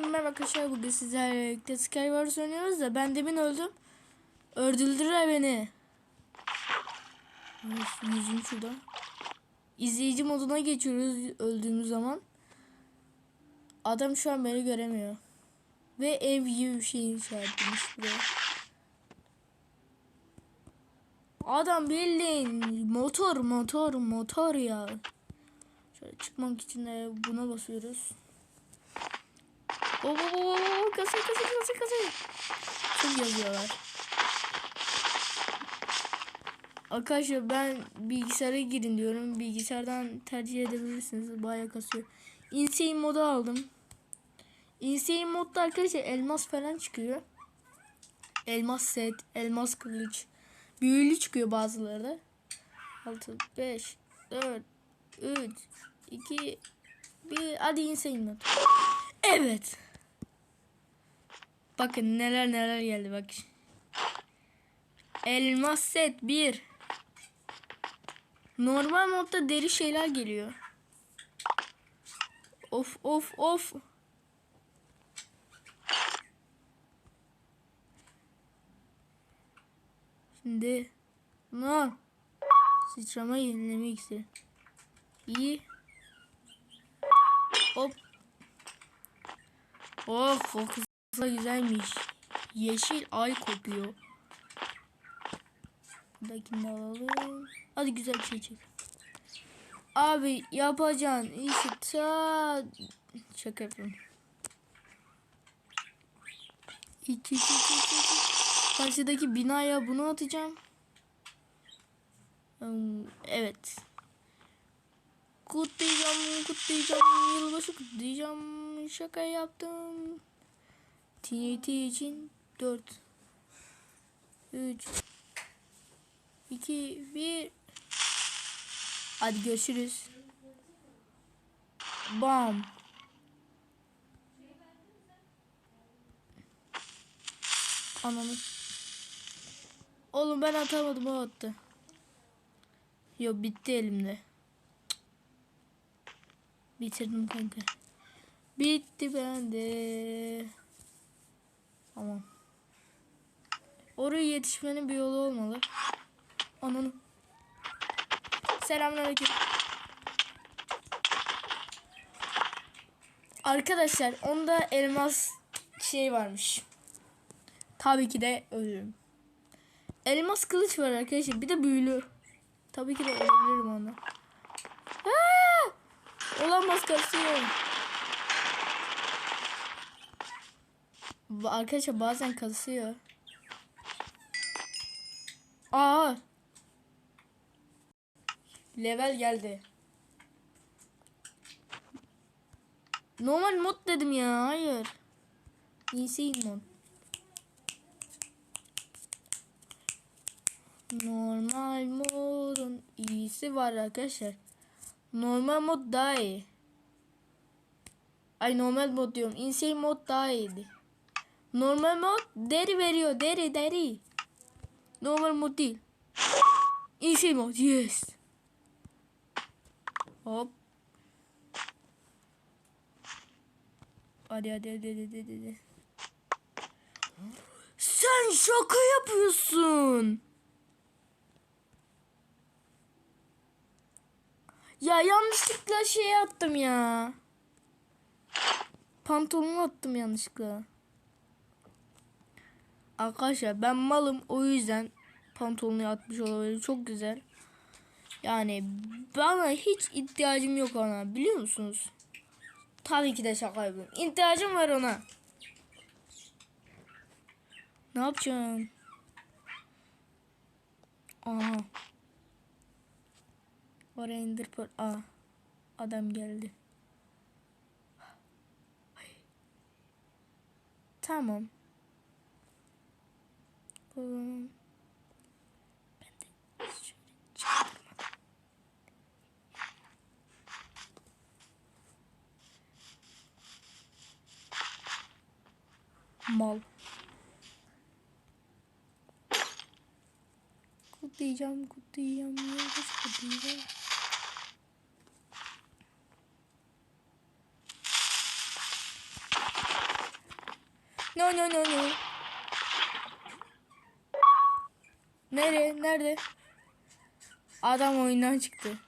Merhaba arkadaşlar bugün sizlerle birlikte Skywars oynuyoruz da ben demin öldüm. Öldürdüler beni. Yüz- Yüzüm şurada. İzleyici moduna geçiyoruz öldüğümüz zaman. Adam şu an beni göremiyor. Ve ev gibi bir şey inşa etmiş buraya. Adam bildiğin motor motor motor ya. Şöyle çıkmak için de buna basıyoruz. Oo, oo, oo, oo, kasayı kasayı kasayı kasayı. Çok yazıyorlar. Arkadaşlar ben bilgisayara girin diyorum. Bilgisayardan tercih edebilirsiniz. Bayağı kasıyor. Insane modu aldım. Insane modda arkadaşlar elmas falan çıkıyor. Elmas set, elmas kılıç. Büyülü çıkıyor bazıları da. 6, 5, 4, 3, 2, 1. Hadi insane mod. Evet. Bakın neler neler geldi bak. Elmas set 1. Normal modda deri şeyler geliyor. Of of of. Şimdi no. Sıçrama yenileme iksiri. İyi. Hop. Of o da güzelmiş. Yeşil ay kopuyor. Buradakini alalım. Hadi güzel bir şey çek. Abi yapacağın işi ta... Şaka yapıyorum. İki, iki, iki, iki. Karşıdaki binaya bunu atacağım. Hmm, Evet. Kutlayacağım, kutlayacağım, yılbaşı kutlayacağım. Şaka yaptım. TNT için 4 3 2 1 Hadi görüşürüz. Bam. Ananı. Oğlum ben atamadım o attı. Yo bitti elimde. Bitirdim kanka. Bitti bende. Tamam. Oraya yetişmenin bir yolu olmalı. Ananı. Selamünaleyküm. Arkadaşlar onda elmas şey varmış. Tabii ki de ölürüm. Elmas kılıç var arkadaşlar. Bir de büyülü. Tabii ki de ölebilirim onda. Aa! Olamaz kasıyor. Arkadaşlar bazen kasıyor. Aa. Level geldi. Normal mod dedim ya. Hayır. Insane mod. Normal modun iyisi var arkadaşlar. Normal mod daha iyi. Ay normal mod diyorum. Insane mod daha iyiydi. Normal mod deri veriyor. Deri deri. Normal mod değil. Insane mod. Yes. Hop. Hadi hadi hadi hadi hadi. hadi. Sen şaka yapıyorsun. Ya yanlışlıkla şey attım ya. Pantolonu attım yanlışlıkla. Arkadaşlar ben malım o yüzden pantolonu atmış olabilir. Çok güzel. Yani bana hiç ihtiyacım yok ona biliyor musunuz? Tabii ki de şaka yapıyorum. İhtiyacım var ona. Ne yapacağım? Aha. Oraya indir. Aa. Adam geldi. Tamam. Zaman ben de şöyle çaktırmadan. Mal. Kutlayacağım, kutlayacağım, yılbaşı kutlayacağım. No no no no. Nereye? Nerede? Adam oyundan çıktı.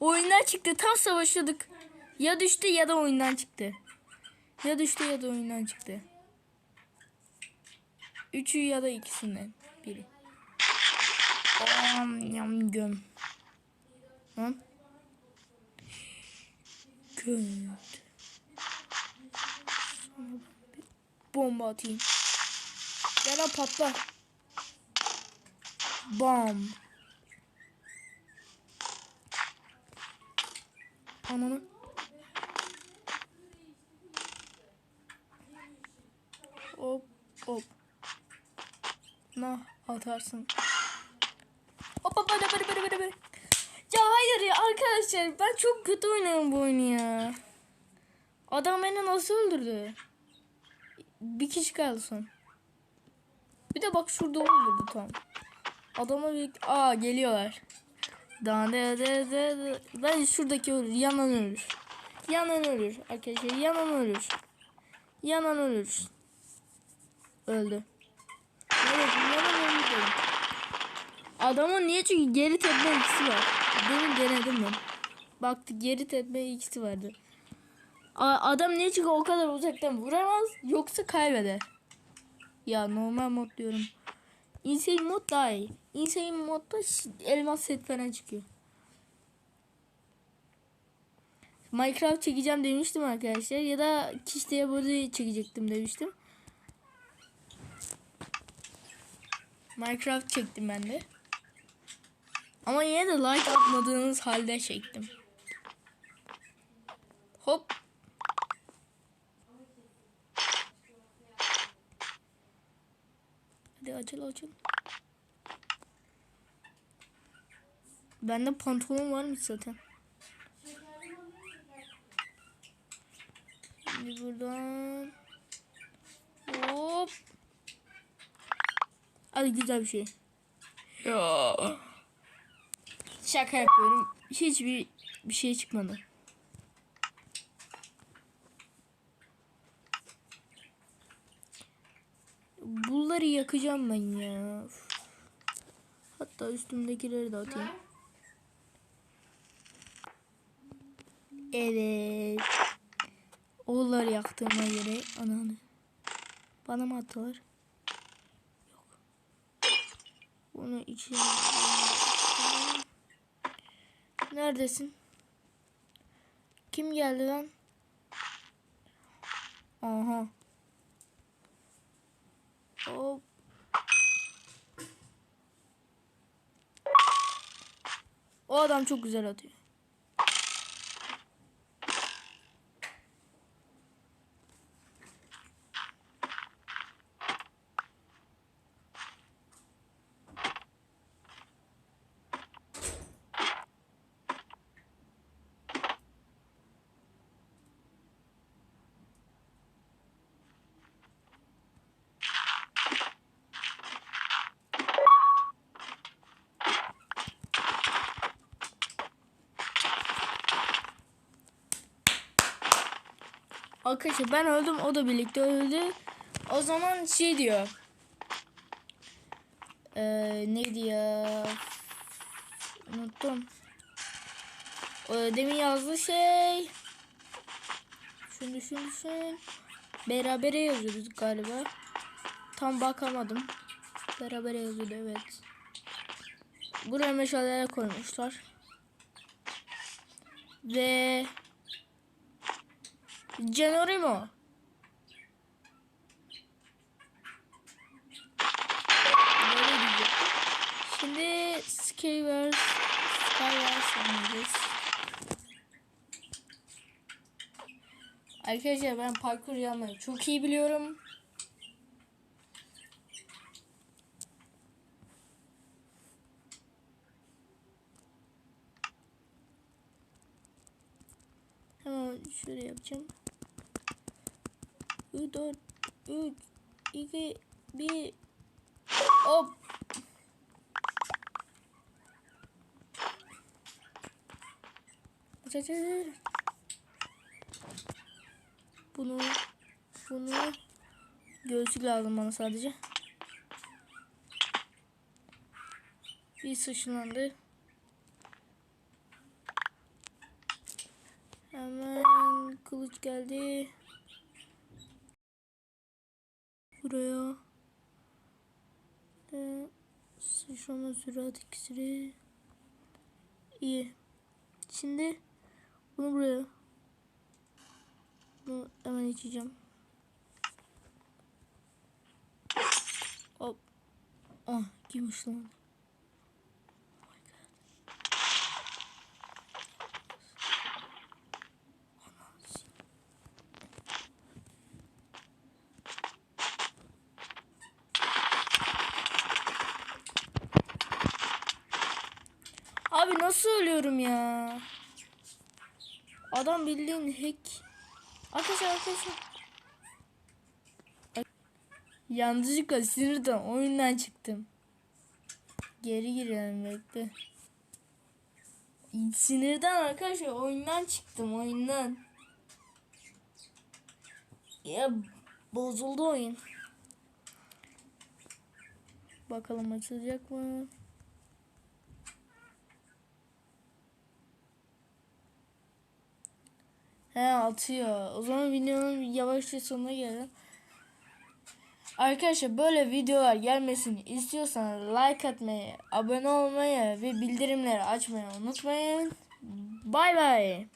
oyundan çıktı. Tam savaşıyorduk. Ya düştü ya da oyundan çıktı. Ya düştü ya da oyundan çıktı. Üçü ya da ikisinden biri. Am yam göm. Lan. Göt. Bomba atayım. Gel lan patla. Bam. Ananı. Hop hop. Na atarsın. Hop hop hop hop hop hop. Ya hayır ya arkadaşlar ben çok kötü oynuyorum bu oyunu ya. Adam beni nasıl öldürdü? Bir kişi kaldı son. Bir de bak şurada öldürdü tam. Adama bir... Aa geliyorlar. Da de de de. Ben şuradaki ölür. Yanan ölür. Yanan ölür. Arkadaşlar yanan ölür. Yanan ölür. Öldü. Evet yanan dedim. Adamın niye çünkü geri tepme ikisi var. Demin denedim ben. Baktı geri tepme ikisi vardı. Adam niye çünkü o kadar uzaktan vuramaz yoksa kaybeder. Ya normal mod diyorum. Insane mod daha iyi. Insane modda elmas set falan çıkıyor. Minecraft çekeceğim demiştim arkadaşlar. Ya da kişiye böyle çekecektim demiştim. Minecraft çektim ben de. Ama yine de like atmadığınız halde çektim. Hop. Hadi açıl açıl. Bende pantolon varmış zaten. Şimdi buradan. Hop. Hadi güzel bir şey. Ya. Şaka yapıyorum. Hiçbir bir şey çıkmadı. Bunları yakacağım ben ya. Hatta üstümdekileri de atayım. Evet. Oğulları yaktığıma göre ananı. Bana mı attılar? Yok. Bunu içine... Neredesin? Kim geldi lan? Aha. Hop. O adam çok güzel atıyor. Arkadaşlar ben öldüm o da birlikte öldü. O zaman şey diyor. Ee, neydi ya? Unuttum. Ee, demin yazdığı şey. Düşün düşün düşün. Berabere yazıyoruz galiba. Tam bakamadım. Berabere yazıyordu evet. Buraya meşaleler koymuşlar. Ve Geronimo. Böyle diyecektim. Şimdi Skywars Skywars oynayacağız. Arkadaşlar ben parkur yapmayı çok iyi biliyorum. Hemen şöyle yapacağım. 4 3 2 1 Hop. Bunu bunu göğsü lazım bana sadece. Bir sıçlandı. Hemen kılıç geldi. Buraya. Ee, sıçrama sürat iksiri. İyi. Şimdi bunu buraya. Bunu hemen içeceğim. Hop. Ah kimmiş lan? Nasıl ölüyorum ya? Adam bildiğin hack. Arkadaşlar arkadaşlar. Yanlışlıkla sinirden oyundan çıktım. Geri girelim bekle. Sinirden arkadaşlar oyundan çıktım oyundan. Ya bozuldu oyun. Bakalım açılacak mı? He atıyor. O zaman videonun yavaşça sonuna gelelim. Arkadaşlar böyle videolar gelmesini istiyorsanız like atmayı, abone olmayı ve bildirimleri açmayı unutmayın. Bay bay.